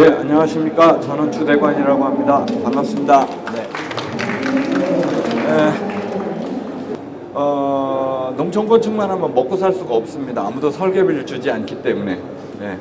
네, 안녕하십니까. 저는 주대관이라고 합니다. 반갑습니다. 네. 에, 어, 농촌 건축만 하면 먹고 살 수가 없습니다. 아무도 설계비를 주지 않기 때문에. 네.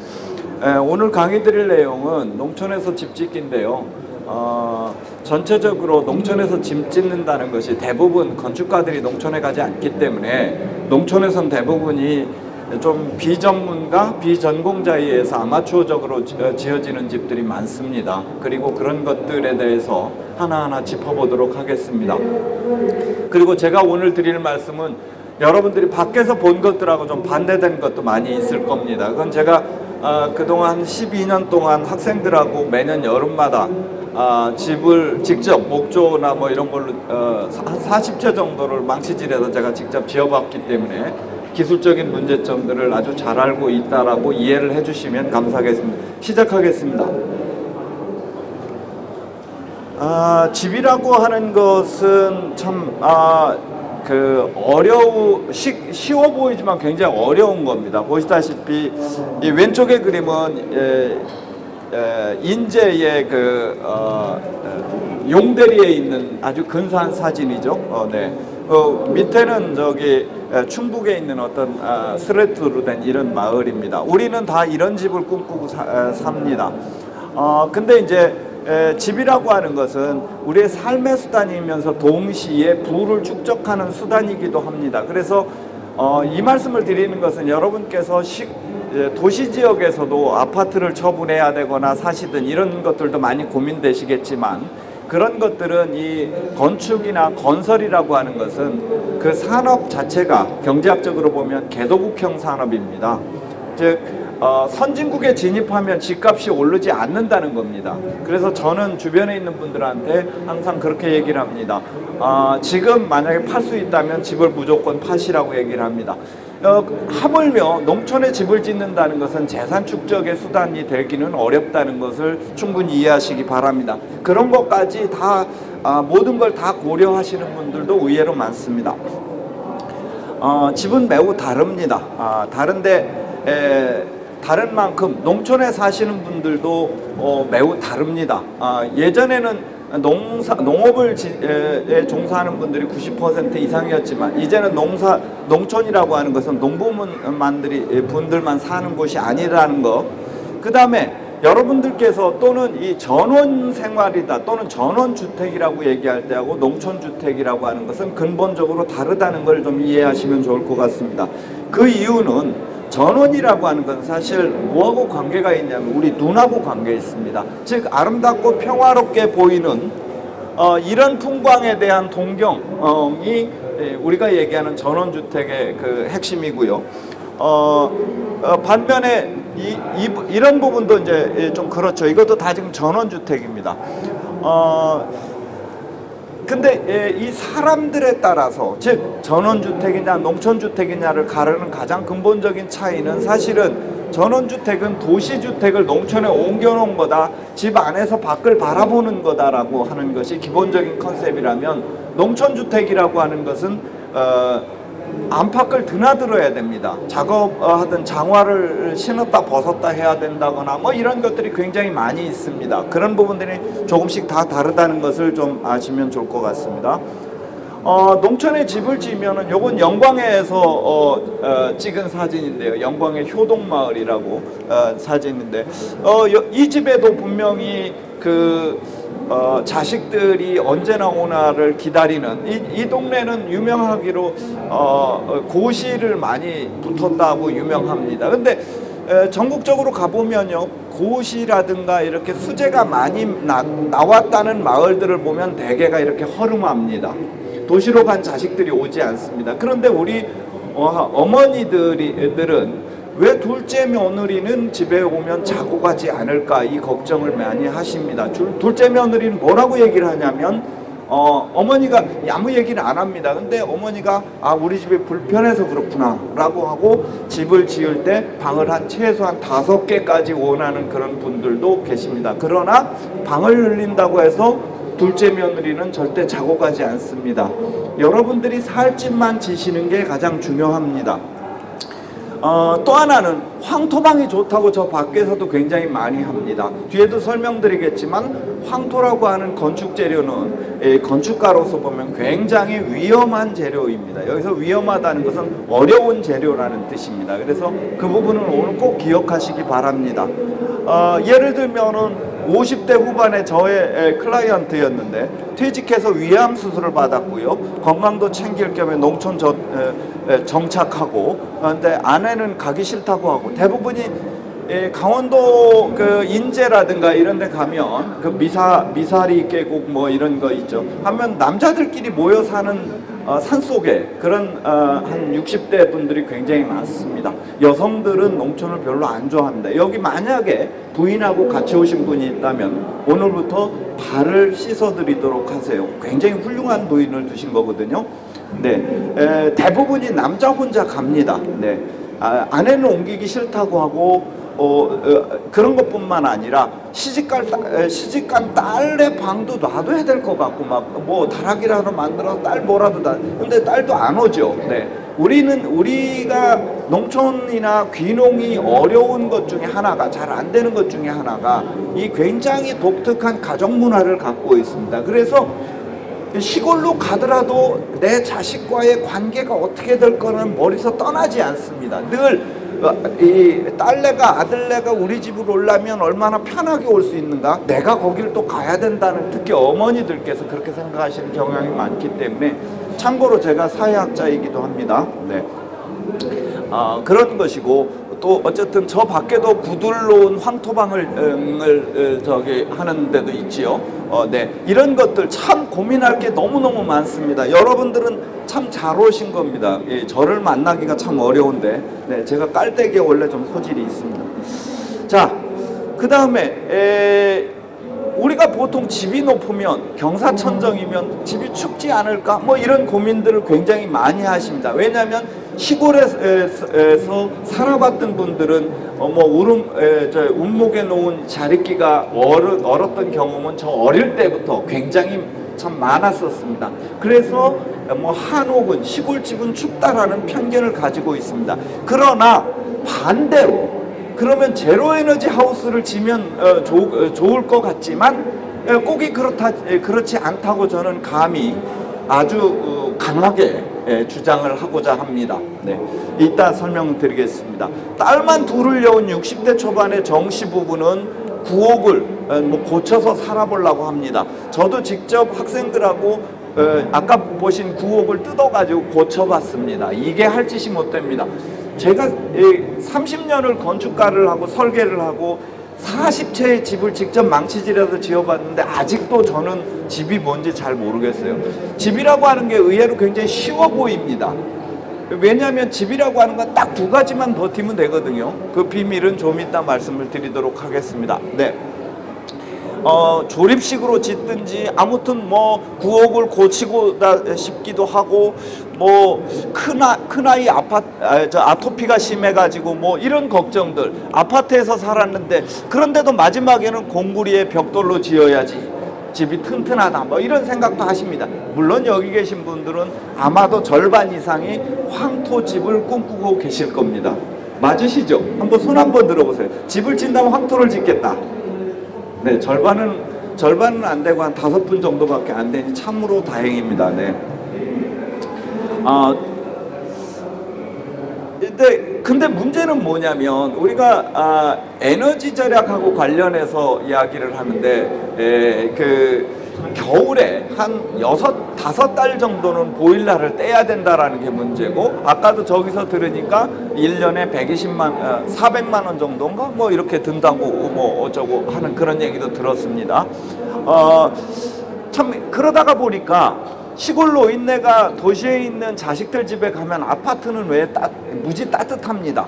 에, 오늘 강의 드릴 내용은 농촌에서 집 짓기인데요. 어, 전체적으로 농촌에서 집 짓는다는 것이 대부분 건축가들이 농촌에 가지 않기 때문에 농촌에선 대부분이 좀 비전문가, 비전공자에 의해서 아마추어적으로 지- 어, 지어지는 집들이 많습니다. 그리고 그런 것들에 대해서 하나하나 짚어보도록 하겠습니다. 그리고 제가 오늘 드릴 말씀은 여러분들이 밖에서 본 것들하고 좀 반대된 것도 많이 있을 겁니다. 그건 제가 어, 그동안 12년 동안 학생들하고 매년 여름마다 아, 집을 직접 목조나 뭐 이런 걸로 어, 한 40채 정도를 망치질해서 제가 직접 지어봤기 때문에 기술적인 문제점들을 아주 잘 알고 있다라고 이해를 해주시면 감사하겠습니다. 시작하겠습니다. 아, 집이라고 하는 것은 참, 아, 그, 어려우, 쉬, 쉬워 보이지만 굉장히 어려운 겁니다. 보시다시피, 이 왼쪽의 그림은, 예, 예, 인제의 그, 어, 어, 용대리에 있는 아주 근사한 사진이죠. 어, 네. 어, 밑에는 저기 에, 충북에 있는 어떤 아, 스레트로 된 이런 마을입니다. 우리는 다 이런 집을 꿈꾸고 사, 에, 삽니다. 어, 근데 이제 에, 집이라고 하는 것은 우리의 삶의 수단이면서 동시에 부를 축적하는 수단이기도 합니다. 그래서 어, 이 말씀을 드리는 것은 여러분께서 시, 예, 도시 지역에서도 아파트를 처분해야 되거나 사시든 이런 것들도 많이 고민되시겠지만 그런 것들은 이 건축이나 건설이라고 하는 것은 그 산업 자체가 경제학적으로 보면 개도국형 산업입니다. 즉 어, 선진국에 진입하면 집값이 오르지 않는다는 겁니다. 그래서 저는 주변에 있는 분들한테 항상 그렇게 얘기를 합니다. 아, 지금 만약에 팔 수 있다면 집을 무조건 파시라고 얘기를 합니다. 어, 하물며 농촌에 집을 짓는다는 것은 재산 축적의 수단이 되기는 어렵다는 것을 충분히 이해하시기 바랍니다. 그런 것까지 다 아, 모든 걸 다 고려하시는 분들도 의외로 많습니다. 어, 집은 매우 다릅니다. 아, 다른데 에, 다른 만큼 농촌에 사시는 분들도 어, 매우 다릅니다. 아, 예전에는 농사 농업을 지, 에, 에 종사하는 분들이 90% 이상이었지만 이제는 농사 농촌이라고 하는 것은 농부만들이 분들만 사는 곳이 아니라는 거. 그 다음에 여러분들께서 또는 이 전원 생활이다 또는 전원 주택이라고 얘기할 때하고 농촌 주택이라고 하는 것은 근본적으로 다르다는 걸 좀 이해하시면 좋을 것 같습니다. 그 이유는 전원이라고 하는 건 사실 뭐하고 관계가 있냐면 우리 눈하고 관계 있습니다. 즉 아름답고 평화롭게 보이는 어, 이런 풍광에 대한 동경이 예, 우리가 얘기하는 전원주택의 그 핵심이고요. 어, 어, 반면에 이, 이, 런 부분도 이제 예, 좀 그렇죠. 이것도 다 지금 전원주택입니다. 어, 근데 예, 이 사람들에 따라서 즉 전원주택이냐 농촌주택이냐를 가르는 가장 근본적인 차이는 사실은 전원주택은 도시주택을 농촌에 옮겨놓은 거다 집 안에서 밖을 바라보는 거다라고 하는 것이 기본적인 컨셉이라면 농촌주택이라고 하는 것은 어, 안팎을 드나들어야 됩니다. 작업하던 장화를 신었다 벗었다 해야 된다거나 뭐 이런 것들이 굉장히 많이 있습니다. 그런 부분들이 조금씩 다 다르다는 것을 좀 아시면 좋을 것 같습니다. 어, 농촌에 집을 지으면은 요건 영광에서 어, 어, 찍은 사진인데요. 영광의 효동마을이라고 어, 사진인데 어, 여- 이 집에도 분명히 그 어, 자식들이 언제 나오나를 기다리는 이, 이 동네는 유명하기로 어, 어, 고시를 많이 붙었다고 유명합니다. 근데 에, 전국적으로 가보면요 고시라든가 이렇게 수재가 많이 나, 나왔다는 마을들을 보면 대개가 이렇게 허름합니다. 도시로 간 자식들이 오지 않습니다. 그런데 우리 어, 어머니들은 왜 둘째 며느리는 집에 오면 자고 가지 않을까 이 걱정을 많이 하십니다. 둘, 둘째 며느리는 뭐라고 얘기를 하냐면 어, 어머니가 아무 얘기를 안 합니다. 근데 어머니가 아 우리 집이 불편해서 그렇구나 라고 하고 집을 지을 때 방을 한 최소한 다섯 개까지 원하는 그런 분들도 계십니다. 그러나 방을 늘린다고 해서 둘째 며느리는 절대 자고 가지 않습니다. 여러분들이 살 집만 지시는 게 가장 중요합니다. 어, 또 하나는 황토방이 좋다고 저 밖에서도 굉장히 많이 합니다. 뒤에도 설명드리겠지만 황토라고 하는 건축 재료는 예, 건축가로서 보면 굉장히 위험한 재료입니다. 여기서 위험하다는 것은 어려운 재료라는 뜻입니다. 그래서 그 부분은 오늘 꼭 기억하시기 바랍니다. 어, 예를 들면은 50대 후반에 저의 에, 클라이언트였는데 퇴직해서 위암 수술을 받았고요. 건강도 챙길 겸해 농촌 저, 정착하고 그런데 아내는 가기 싫다고 하고 대부분이 예, 강원도 그 인제라든가 이런 데 가면 그 미사 미사리 계곡 뭐 이런 거 있죠. 하면 남자들끼리 모여 사는 어, 산 속에 그런 어, 한 60대 분들이 굉장히 많습니다. 여성들은 농촌을 별로 안 좋아합니다. 여기 만약에 부인하고 같이 오신 분이 있다면 오늘부터 발을 씻어 드리도록 하세요. 굉장히 훌륭한 부인을 두신 거거든요. 네, 에, 대부분이 남자 혼자 갑니다. 네, 아, 아내는 옮기기 싫다고 하고 어, 어, 그런 것뿐만 아니라 시집갈 시집간 딸의 방도 놔둬야 될 것 같고 막 뭐 다락이라도 만들어 딸 뭐라도 다 근데 딸도 안 오죠. 네. 우리는 우리가 농촌이나 귀농이 어려운 것 중에 하나가 잘 안 되는 것 중에 하나가 이 굉장히 독특한 가정 문화를 갖고 있습니다. 그래서 시골로 가더라도 내 자식과의 관계가 어떻게 될 거는 머리에서 떠나지 않습니다. 늘 어, 이 딸내가 아들내가 우리 집으로 오려면 얼마나 편하게 올 수 있는가? 내가 거기를 또 가야 된다는 특히 어머니들께서 그렇게 생각하시는 경향이 많기 때문에 참고로 제가 사회학자이기도 합니다. 네. 아, 그런 것이고 또 어쨌든 저 밖에도 구들러온 황토방을 음, 을, 어, 저기 하는 데도 있지요. 어, 네. 이런 것들 참 고민할 게 너무너무 많습니다. 여러분들은 참 잘 오신 겁니다. 예, 저를 만나기가 참 어려운데 네, 제가 깔때기에 원래 좀 소질이 있습니다. 자, 그 다음에 우리가 보통 집이 높으면 경사천정이면 집이 춥지 않을까 뭐 이런 고민들을 굉장히 많이 하십니다. 왜냐하면 시골에서 살아봤던 분들은 어뭐 우름 에, 저 운목에 놓은 얼, 얼었던 경험은 저 어릴 때부터 굉장히 참 많았었습니다. 그래서 뭐 한옥은 시골집은 춥다라는 편견을 가지고 있습니다. 그러나 반대로 그러면 제로 에너지 하우스를 지면 어, 좋, 어, 좋을 것 같지만 에, 꼭이 그렇다 에, 그렇지 않다고 저는 감히 아주 어, 강하게 에, 주장을 하고자 합니다. 네, 이따 설명드리겠습니다. 딸만 둘을 여운 60대 초반의 정씨 부부는 구옥을 어, 뭐 고쳐서 살아보려고 합니다. 저도 직접 학생들하고 어, 아까 보신 구옥을 뜯어가지고 고쳐봤습니다. 이게 할 짓이 못 됩니다. 제가 30년을 건축가를 하고 설계를 하고 40채의 집을 직접 망치질해서 지어봤는데 아직도 저는 집이 뭔지 잘 모르겠어요. 집이라고 하는 게 의외로 굉장히 쉬워 보입니다. 왜냐하면 집이라고 하는 건 딱 두 가지만 버티면 되거든요. 그 비밀은 좀 이따 말씀을 드리도록 하겠습니다. 네. 어, 조립식으로 짓든지 아무튼 뭐 구옥을 고치고 싶기도 하고 뭐 큰아 큰아이 아파 아, 저 아토피가 심해가지고 뭐 이런 걱정들 아파트에서 살았는데 그런데도 마지막에는 공구리에 벽돌로 지어야지 집이 튼튼하다 뭐 이런 생각도 하십니다. 물론 여기 계신 분들은 아마도 절반 이상이 황토집을 꿈꾸고 계실 겁니다. 맞으시죠? 한번 손 한번 들어보세요. 집을 짓다면 황토를 짓겠다. 네, 절반은 절반은 안 되고 한 다섯 분 정도밖에 안 되니 참으로 다행입니다. 네. 아, 근데 근데 문제는 뭐냐면 우리가 아, 에너지 절약하고 관련해서 이야기를 하는데 에, 그 겨울에 한 여섯 다섯 달 정도는 보일러를 떼야 된다라는 게 문제고 아까도 저기서 들으니까 1년에 120만 어, 400만 원 정도인가 뭐 이렇게 든다고 뭐 어쩌고 하는 그런 얘기도 들었습니다. 어, 참 그러다가 보니까 시골 노인네가 도시에 있는 자식들 집에 가면 아파트는 왜 따, 무지 따뜻합니다.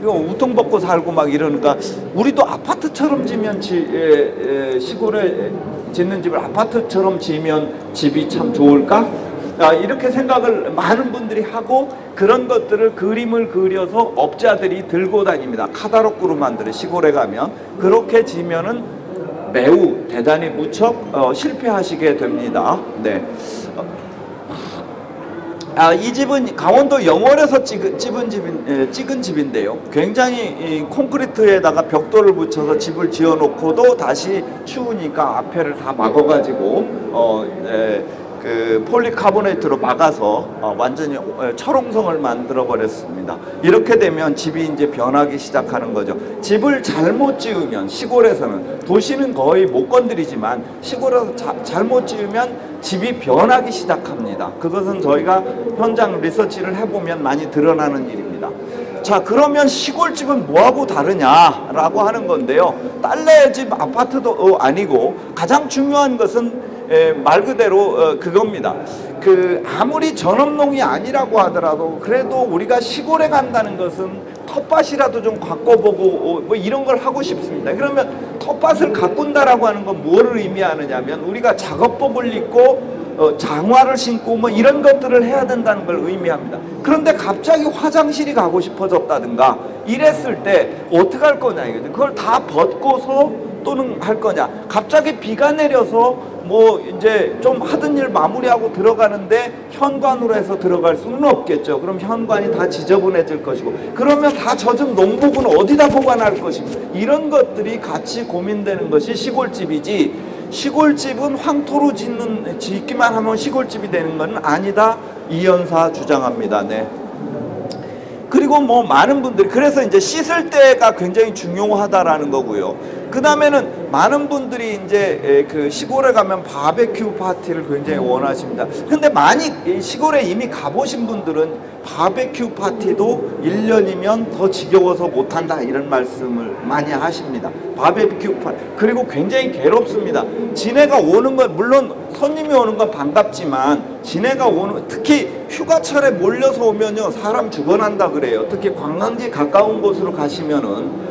이거 우통 벗고 살고 막 이러니까 우리도 아파트처럼 지면 지, 에, 에, 시골에 짓는 집을 아파트처럼 지으면 집이 참 좋을까? 아, 이렇게 생각을 많은 분들이 하고 그런 것들을 그림을 그려서 업자들이 들고 다닙니다. 카다로크로 만들어 시골에 가면 그렇게 지면은 매우 대단히 무척 어, 실패하시게 됩니다. 네. 아, 이 집은 강원도 영월에서 찍은, 집인, 예, 찍은 집인데요. 굉장히 이 콘크리트에다가 벽돌을 붙여서 집을 지어놓고도 다시 추우니까 앞에를 다 막아가지고 어, 예, 그 폴리카보네이트로 막아서 어, 완전히 어, 철옹성을 만들어 버렸습니다. 이렇게 되면 집이 이제 변하기 시작하는 거죠. 집을 잘못 지으면 시골에서는 도시는 거의 못 건드리지만 시골에서 자, 잘못 지으면 집이 변하기 시작합니다. 그것은 저희가 현장 리서치를 해보면 많이 드러나는 일입니다. 자 그러면 시골집은 뭐하고 다르냐라고 하는 건데요. 딸내 집 아파트도 어, 아니고 가장 중요한 것은 에, 말 그대로 어, 그겁니다. 그 아무리 전업농이 아니라고 하더라도 그래도 우리가 시골에 간다는 것은 텃밭이라도 좀 가꿔보고 어, 뭐 이런 걸 하고 싶습니다. 그러면 텃밭을 가꾼다라고 하는 건 뭐를 의미하느냐면 우리가 작업복을 입고 어, 장화를 신고 뭐 이런 것들을 해야 된다는 걸 의미합니다. 그런데 갑자기 화장실이 가고 싶어졌다든가 이랬을 때 어떻게 할 거냐 이거죠. 그걸 다 벗고서 또는 할 거냐. 갑자기 비가 내려서 뭐 이제 좀 하던 일 마무리하고 들어가는데 현관으로 해서 들어갈 수는 없겠죠. 그럼 현관이 다 지저분해질 것이고 그러면 다 젖은 농복은 어디다 보관할 것입니까? 이런 것들이 같이 고민되는 것이 시골집이지 시골집은 황토로 짓는 짓기만 하면 시골집이 되는 것은 아니다. 이연사 주장합니다. 네. 그리고 뭐 많은 분들이 그래서 이제 씻을 때가 굉장히 중요하다라는 거고요. 그 다음에는 많은 분들이 이제 에, 그 시골에 가면 바베큐 파티를 굉장히 원하십니다. 근데 많이 이 시골에 이미 가보신 분들은 바베큐 파티도 1년이면 더 지겨워서 못한다 이런 말씀을 많이 하십니다. 바베큐 파티 그리고 굉장히 괴롭습니다. 지네가 오는 건 물론 손님이 오는 건 반갑지만 지네가 오는 특히 휴가철에 몰려서 오면요 사람 죽어난다 그래요. 특히 관광지 가까운 곳으로 가시면은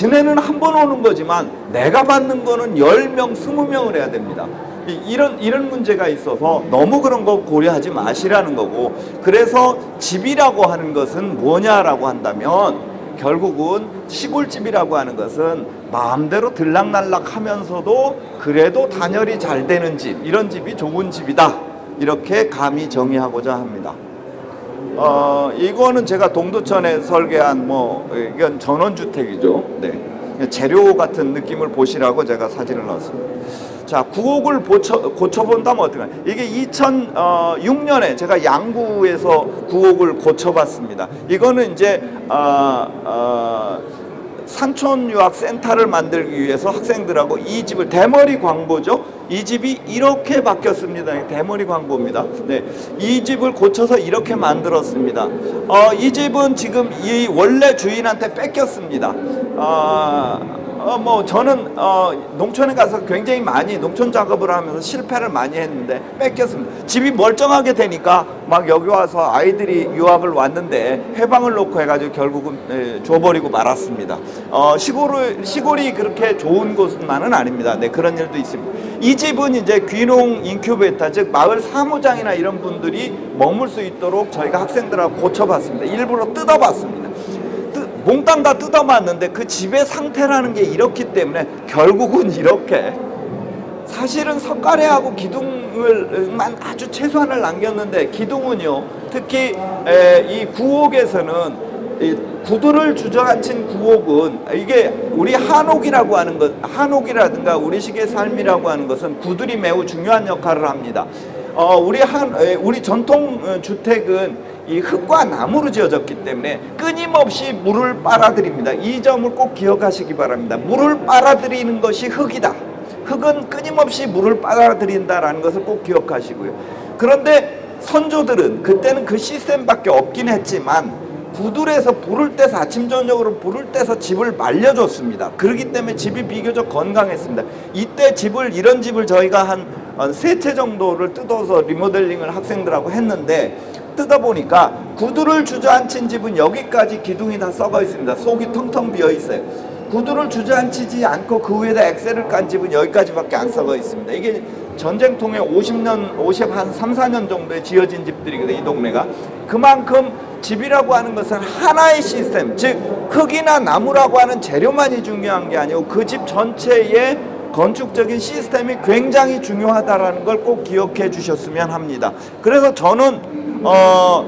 지네는 한 번 오는 거지만 내가 받는 거는 10명, 20명을 해야 됩니다. 이- 이런 이런 문제가 있어서 너무 그런 거 고려하지 마시라는 거고 그래서 집이라고 하는 것은 뭐냐라고 한다면 결국은 시골집이라고 하는 것은 마음대로 들락날락 하면서도 그래도 단열이 잘 되는 집 이런 집이 좋은 집이다 이렇게 감히 정의하고자 합니다. 어 이거는 제가 동두천에 설계한 뭐 이건 전원주택이죠. 네. 재료 같은 느낌을 보시라고 제가 사진을 넣었습니다. 자, 구옥을 고쳐, 고쳐본다면 어떨까? 이게 2006년에 제가 양구에서 구옥을 고쳐봤습니다. 이거는 이제, 어, 어, 산촌유학센터를 만들기 위해서 학생들하고 이 집을 대머리 광고죠. 이 집이 이렇게 바뀌었습니다. 대머리 광고입니다. 네, 이 집을 고쳐서 이렇게 만들었습니다. 어, 이 집은 지금 이 원래 주인한테 뺏겼습니다. 어, 어, 뭐 저는 어, 농촌에 가서 굉장히 많이 농촌 작업을 하면서 실패를 많이 했는데 뺏겼습니다. 집이 멀쩡하게 되니까 막 여기 와서 아이들이 유학을 왔는데 해방을 놓고 해가지고 결국은 에, 줘버리고 말았습니다. 어, 시골을 시골이 그렇게 좋은 곳만은 아닙니다. 네 그런 일도 있습니다. 이 집은 이제 귀농 인큐베이터 즉 마을 사무장이나 이런 분들이 머물 수 있도록 저희가 학생들하고 고쳐봤습니다. 일부러 뜯어봤습니다. 뜨- 몽땅 다 뜯어봤는데 그 집의 상태라는 게 이렇기 때문에 결국은 이렇게 사실은 석가래하고 기둥을만 아주 최소한을 남겼는데 기둥은요 특히 에, 이 구옥에서는 이 구두를 주저앉힌 구옥은 이게 우리 한옥이라고 하는 것 한옥이라든가 우리식의 삶이라고 하는 것은 구들이 매우 중요한 역할을 합니다. 어, 우리 한 에, 우리 전통 어, 주택은 이 흙과 나무로 지어졌기 때문에 끊임없이 물을 빨아들입니다. 이 점을 꼭 기억하시기 바랍니다. 물을 빨아들이는 것이 흙이다. 흙은 끊임없이 물을 빨아들인다라는 것을 꼭 기억하시고요. 그런데 선조들은 그때는 그 시스템밖에 없긴 했지만 구들에서 불을 떼서 아침 저녁으로 불을 떼서 집을 말려줬습니다. 그렇기 때문에 집이 비교적 건강했습니다. 이때 집을 이런 집을 저희가 한 세 채 정도를 뜯어서 리모델링을 학생들하고 했는데 뜯어보니까 구두를 주저앉힌 집은 여기까지 기둥이 다 썩어 있습니다. 속이 텅텅 비어 있어요. 구두를 주저앉히지 않고 그 위에다 엑셀을 깐 집은 여기까지밖에 안 썩어 있습니다. 이게 전쟁통에 50년, 50, 한 3, 4년 정도에 지어진 집들이거든요, 이 동네가. 그만큼 집이라고 하는 것은 하나의 시스템, 즉, 흙이나 나무라고 하는 재료만이 중요한 게 아니고 그 집 전체의 건축적인 시스템이 굉장히 중요하다라는 걸 꼭 기억해 주셨으면 합니다. 그래서 저는 어,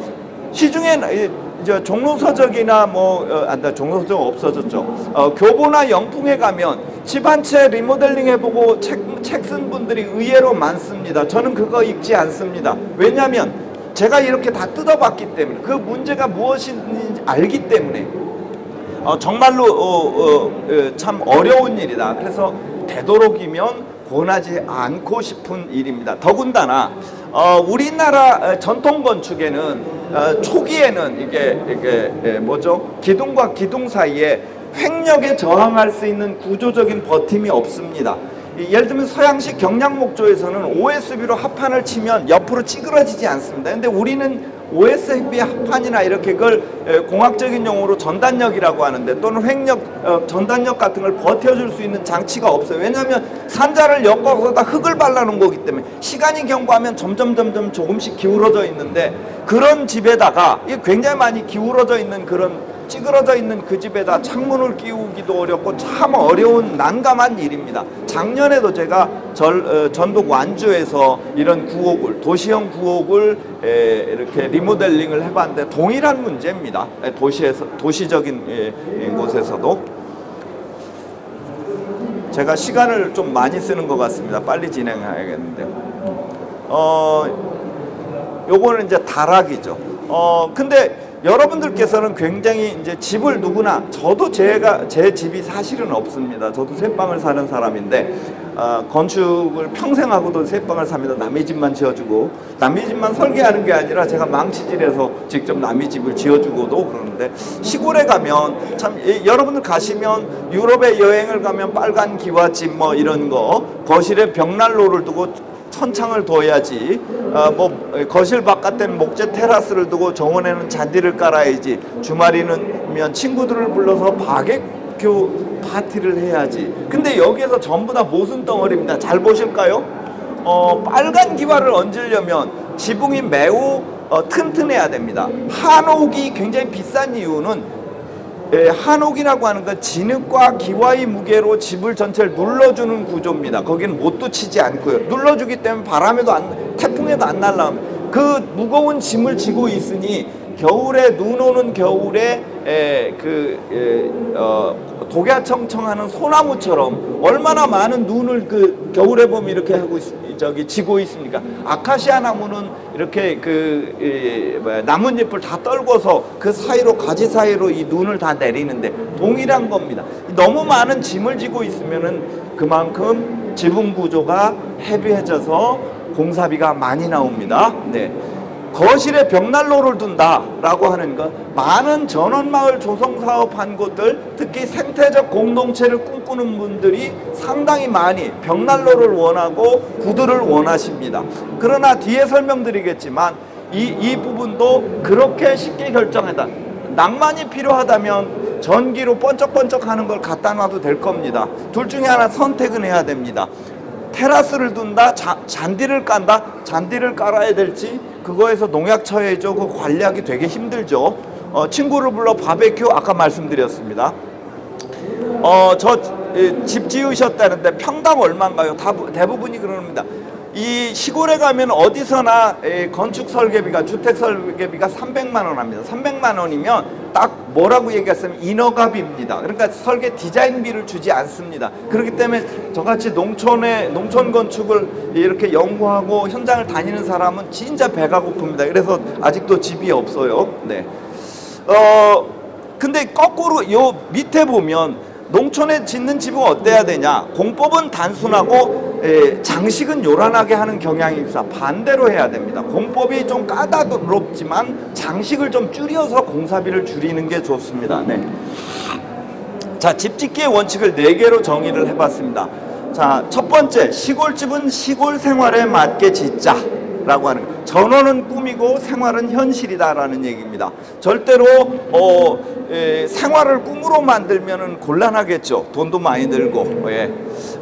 시중에 이- 이제 종로서적이나 뭐 어, 안다 종로서적 없어졌죠. 어, 교보나 영풍에 가면 집 한 채 리모델링 해보고 책 책 쓴 분들이 의외로 많습니다. 저는 그거 읽지 않습니다. 왜냐하면 제가 이렇게 다 뜯어봤기 때문에 그 문제가 무엇인지 알기 때문에 어, 정말로 어, 어, 어, 참 어려운 일이다. 그래서 되도록이면 권하지 않고 싶은 일입니다. 더군다나 어, 우리나라 어, 전통 건축에는 어, 초기에는 이게 이게 예, 뭐죠? 기둥과 기둥 사이에 횡력에 저항할 수 있는 구조적인 버팀이 없습니다. 이- 예를 들면 서양식 경량 목조에서는 OSB로 합판을 치면 옆으로 찌그러지지 않습니다. 근데 우리는 OSB 합판이나 이렇게 그걸 에, 공학적인 용어로 전단력이라고 하는데 또는 횡력, 어, 전단력 같은 걸 버텨줄 수 있는 장치가 없어요. 왜냐하면 산자를 엮어서 다 흙을 발라놓은 거기 때문에 시간이 경과하면 점점 점점 조금씩 기울어져 있는데 그런 집에다가 굉장히 많이 기울어져 있는 그런 찌그러져 있는 그 집에다 창문을 끼우기도 어렵고 참 어려운 난감한 일입니다. 작년에도 제가 절, 어, 전북 완주에서 이런 구옥을 도시형 구옥을 에, 이렇게 리모델링을 해봤는데 동일한 문제입니다. 에, 도시에서 도시적인 예, 예, 곳에서도 제가 시간을 좀 많이 쓰는 것 같습니다. 빨리 진행해야겠는데. 어, 요거는 이제 다락이죠. 어, 근데 여러분들께서는 굉장히 이제 집을 누구나 저도 제가 제 집이 사실은 없습니다. 저도 새방을 사는 사람인데 어, 건축을 평생 하고도 새방을 삽니다. 남의 집만 지어주고 남의 집만 설계하는 게 아니라 제가 망치질해서 직접 남의 집을 지어주고도 그러는데 시골에 가면 참 예, 여러분들 가시면 유럽에 여행을 가면 빨간 기와집 뭐 이런 거 거실에 벽난로를 두고 천창을 둬야지. 어, 뭐 거실 바깥엔 목재 테라스를 두고 정원에는 잔디를 깔아야지. 주말이면 친구들을 불러서 바게큐 파티를 해야지. 근데 여기에서 전부 다 모순 덩어리입니다. 잘 보실까요? 어, 빨간 기와를 얹으려면 지붕이 매우 어, 튼튼해야 됩니다. 한옥이 굉장히 비싼 이유는 예, 한옥이라고 하는 건 진흙과 기와의 무게로 집을 전체를 눌러주는 구조입니다. 거기는 못도 치지 않고요. 눌러주기 때문에 바람에도 안, 태풍에도 안 날라옵니다. 그 무거운 짐을 지고 있으니 겨울에 눈 오는 겨울에 에, 그 에, 어, 독야청청하는 소나무처럼 얼마나 많은 눈을 그 겨울에 보면 이렇게 하고 있, 저기 지고 있습니까? 아카시아 나무는 이렇게 그 이, 나뭇잎을 다 떨궈서 그 사이로 가지 사이로 이 눈을 다 내리는데 동일한 겁니다. 너무 많은 짐을 지고 있으면은 그만큼 지붕 구조가 헤비해져서 공사비가 많이 나옵니다. 네. 거실에 벽난로를 둔다라고 하는 것 많은 전원마을 조성 사업한 곳들 특히 생태적 공동체를 꿈꾸는 분들이 상당히 많이 벽난로를 원하고 구두를 원하십니다. 그러나 뒤에 설명드리겠지만 이, 이 부분도 그렇게 쉽게 결정한다. 낭만이 필요하다면 전기로 번쩍번쩍 하는 걸 갖다 놔도 될 겁니다. 둘 중에 하나 선택은 해야 됩니다. 테라스를 둔다, 자, 잔디를 깐다, 잔디를 깔아야 될지 그거에서 농약 처해줘 그 관리하기 되게 힘들죠. 어, 친구를 불러 바베큐 아까 말씀드렸습니다. 어, 저 집 지으셨다는데 평당 얼마인가요? 다, 대부분이 그럽니다. 이 시골에 가면 어디서나 에, 건축 설계비가 주택 설계비가 300만 원 합니다. 300만 원이면 딱 뭐라고 얘기했으면 인허가비입니다. 그러니까 설계 디자인비를 주지 않습니다. 그렇기 때문에 저같이 농촌에 농촌 건축을 이렇게 연구하고 현장을 다니는 사람은 진짜 배가 고픕니다. 그래서 아직도 집이 없어요. 네. 어 근데 거꾸로 요 밑에 보면 농촌에 짓는 집은 어때야 되냐? 공법은 단순하고 에, 장식은 요란하게 하는 경향이 있어 반대로 해야 됩니다. 공법이 좀 까다롭지만 장식을 좀 줄여서 공사비를 줄이는 게 좋습니다. 네. 자, 집 짓기의 원칙을 네 개로 정의를 해봤습니다. 자, 첫 번째, 시골집은 시골 생활에 맞게 짓자. 라고 하는 거. 전원은 꿈이고 생활은 현실이다라는 얘기입니다. 절대로 어, 에, 생활을 꿈으로 만들면은 곤란하겠죠. 돈도 많이 들고 예.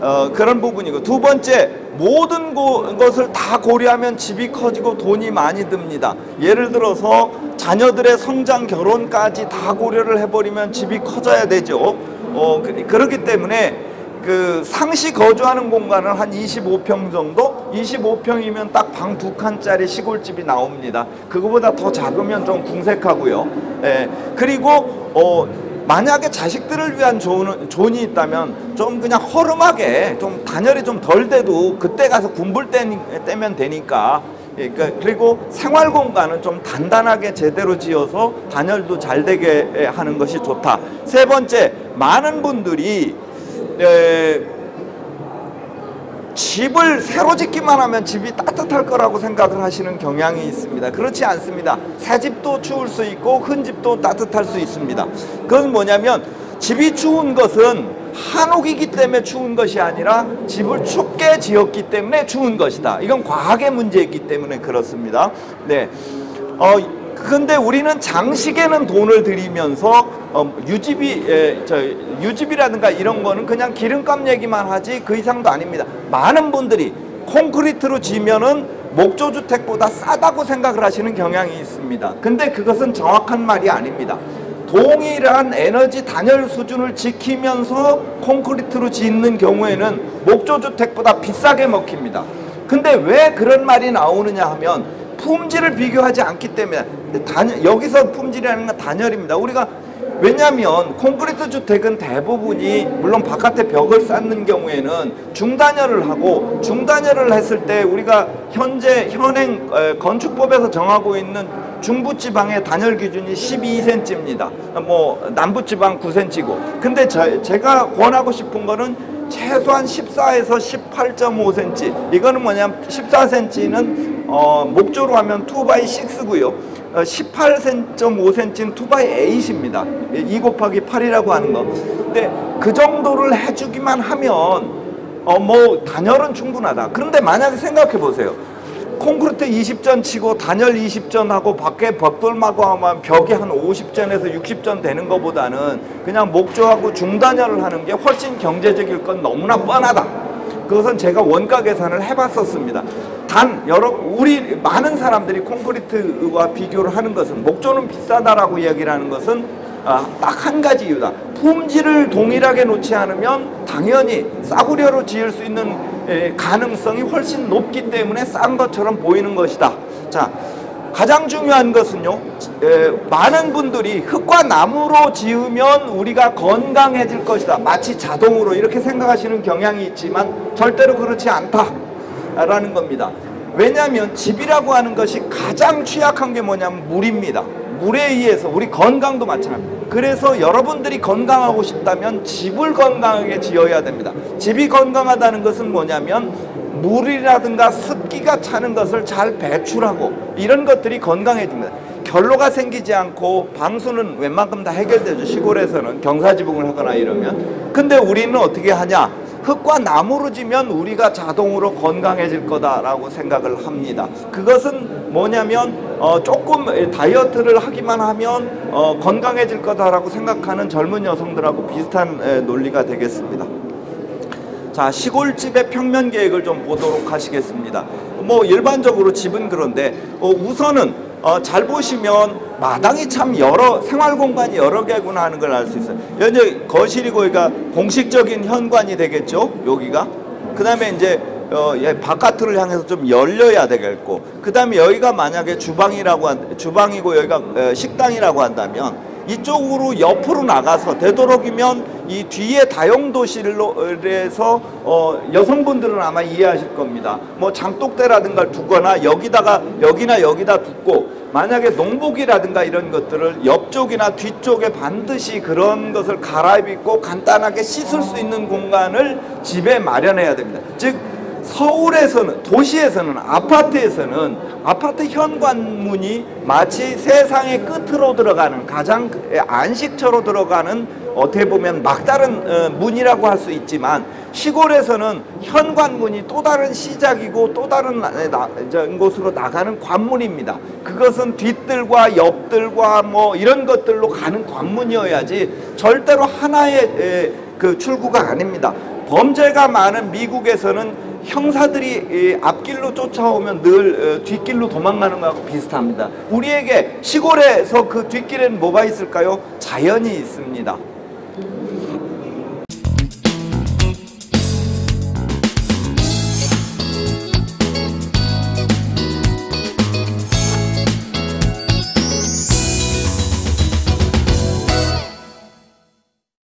어, 그런 부분이고 두 번째 모든 고, 것을 다 고려하면 집이 커지고 돈이 많이 듭니다. 예를 들어서 자녀들의 성장 결혼까지 다 고려를 해버리면 집이 커져야 되죠. 어, 그, 그렇기 때문에 그 상시 거주하는 공간은 한 25평 정도? 25평이면 딱 방 두 칸짜리 시골집이 나옵니다. 그거보다 더 작으면 좀 궁색하고요. 예. 그리고 어 만약에 자식들을 위한 존, 존이 있다면 좀 그냥 허름하게 좀 단열이 좀 덜 돼도 그때 가서 군불 때, 떼면 되니까 예, 그러니까 그리고 생활 공간은 좀 단단하게 제대로 지어서 단열도 잘 되게 하는 것이 좋다. 세 번째, 많은 분들이 에, 집을 새로 짓기만 하면 집이 따뜻할 거라고 생각을 하시는 경향이 있습니다. 그렇지 않습니다. 새 집도 추울 수 있고 큰 집도 따뜻할 수 있습니다. 그건 뭐냐면 집이 추운 것은 한옥이기 때문에 추운 것이 아니라 집을 춥게 지었기 때문에 추운 것이다. 이건 과학의 문제이기 때문에 그렇습니다. 네. 어, 근데 우리는 장식에는 돈을 들이면서 어, 유지비 에, 저 유지비라든가 이런 거는 그냥 기름값 얘기만 하지 그 이상도 아닙니다. 많은 분들이 콘크리트로 지면은 목조 주택보다 싸다고 생각을 하시는 경향이 있습니다. 근데 그것은 정확한 말이 아닙니다. 동일한 에너지 단열 수준을 지키면서 콘크리트로 짓는 경우에는 목조 주택보다 비싸게 먹힙니다. 근데 왜 그런 말이 나오느냐 하면 품질을 비교하지 않기 때문에 단열, 여기서 품질이라는 건 단열입니다. 우리가 왜냐하면 콘크리트 주택은 대부분이 물론 바깥에 벽을 쌓는 경우에는 중단열을 하고 중단열을 했을 때 우리가 현재 현행 건축법에서 정하고 있는 중부지방의 단열 기준이 12cm입니다. 뭐 남부지방 9cm고. 근데 저, 제가 권하고 싶은 거는 최소한 14에서 18.5cm. 이거는 뭐냐면 14cm는 어, 목조로 하면 2x6고요. 어, 18.5cm는 2x8입니다. 2 곱하기 8이라고 하는 거. 근데 그 정도를 해주기만 하면 어, 뭐 단열은 충분하다. 그런데 만약에 생각해 보세요. 콘크리트 20전 치고 단열 20전 하고 밖에 벽돌마고 하면 벽이 한 50전에서 60전 되는 것보다는 그냥 목조하고 중단열을 하는 게 훨씬 경제적일 건 너무나 뻔하다. 그것은 제가 원가 계산을 해봤었습니다. 단 여러 우리 많은 사람들이 콘크리트와 비교를 하는 것은 목조는 비싸다라고 이야기를 하는 것은 아, 딱 한 가지 이유다. 품질을 동일하게 놓지 않으면 당연히 싸구려로 지을 수 있는 에, 가능성이 훨씬 높기 때문에 싼 것처럼 보이는 것이다. 자, 가장 중요한 것은요, 에, 많은 분들이 흙과 나무로 지으면 우리가 건강해질 것이다. 마치 자동으로 이렇게 생각하시는 경향이 있지만 절대로 그렇지 않다 라는 겁니다. 왜냐하면 집이라고 하는 것이 가장 취약한 게 뭐냐면 물입니다. 물에 의해서 우리 건강도 마찬가지입니다. 그래서 여러분들이 건강하고 싶다면 집을 건강하게 지어야 됩니다. 집이 건강하다는 것은 뭐냐면 물이라든가 습기가 차는 것을 잘 배출하고 이런 것들이 건강해집니다. 결로가 생기지 않고 방수는 웬만큼 다 해결되죠. 시골에서는 경사지붕을 하거나 이러면. 근데 우리는 어떻게 하냐? 흙과 나무로 지면 우리가 자동으로 건강해질 거다라고 생각을 합니다. 그것은 뭐냐면 어 조금 다이어트를 하기만 하면 어 건강해질 거다라고 생각하는 젊은 여성들하고 비슷한 에, 논리가 되겠습니다. 자 시골집의 평면 계획을 좀 보도록 하시겠습니다. 뭐 일반적으로 집은 그런데 어, 우선은 어, 잘 보시면 마당이 참 여러 생활 공간이 여러 개구나 하는 걸 알 수 있어요. 현재 거실이고 여기가 공식적인 현관이 되겠죠. 여기가. 그 다음에 이제 어, 예, 바깥을 향해서 좀 열려야 되겠고 그 다음에 여기가 만약에 주방이라고 한, 주방이고 여기가 어, 식당이라고 한다면 이쪽으로 옆으로 나가서 되도록이면 이 뒤에 다용도실에서 어, 여성분들은 아마 이해하실 겁니다. 뭐 장독대라든가 두거나 여기다가 여기나 여기다 두고 만약에 농복이라든가 이런 것들을 옆쪽이나 뒤쪽에 반드시 그런 것을 갈아입고 간단하게 씻을 수 있는 공간을 집에 마련해야 됩니다. 즉 서울에서는 도시에서는 아파트에서는 아파트 현관문이 마치 세상의 끝으로 들어가는 가장 안식처로 들어가는 어떻게 보면 막다른 어, 문이라고 할 수 있지만 시골에서는 현관문이 또 다른 시작이고 또 다른 곳으로 나가는 관문입니다. 그것은 뒷들과 옆들과 뭐 이런 것들로 가는 관문이어야지 절대로 하나의 그 출구가 아닙니다. 범죄가 많은 미국에서는 형사들이 앞길로 쫓아오면 늘 어, 뒷길로 도망가는 것하고 비슷합니다. 우리에게 시골에서 그 뒷길에는 뭐가 있을까요? 자연이 있습니다.